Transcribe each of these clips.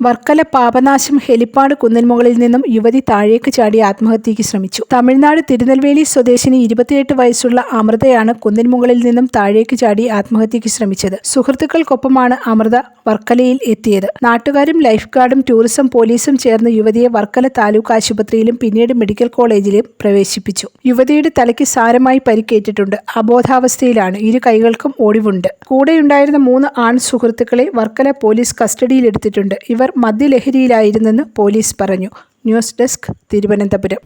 Varkala Papanasam helipad കുന്നിൻമുകളിൽ നിന്നും യുവതി താഴേക്ക് ചാടി ആത്മഹത്യയ്ക്ക് ശ്രമിച്ചു. തമിഴ്നാട് തിരുനെൽവേലി സ്വദേശിനി ഇരുപത്തിയെട്ട് വയസ്സുള്ള അമൃതയാണ് കുന്നിൻമുകളിൽ നിന്നും താഴേക്ക് ചാടി ആത്മഹത്യയ്ക്ക് ശ്രമിച്ചത്. സുഹൃത്തുക്കൾക്കൊപ്പമാണ് അമൃത വർക്കലയിൽ എത്തിയത്. നാട്ടുകാരും ലൈഫ് ഗാർഡും ടൂറിസം പോലീസും ചേർന്ന് യുവതിയെ വർക്കല താലൂക്ക് ആശുപത്രിയിലും പിന്നീട് മെഡിക്കൽ കോളേജിലും പ്രവേശിപ്പിച്ചു. യുവതിയുടെ തലയ്ക്ക് സാരമായി പരിക്കേറ്റിട്ടുണ്ട്. അബോധാവസ്ഥയിലാണ്. ഇരു കൈകൾക്കും ഒടിവുണ്ട്. കൂടെയുണ്ടായിരുന്ന മൂന്ന് ആൺ സുഹൃത്തുക്കളെ വർക്കല പോലീസ് കസ്റ്റഡിയിലെടുത്തിട്ടുണ്ട്. ഇവർ മദ്യലഹരിയിലായിരുന്നെന്ന് പോലീസ് പറഞ്ഞു. News desk Thiruvananthapuram.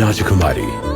Rajakumari.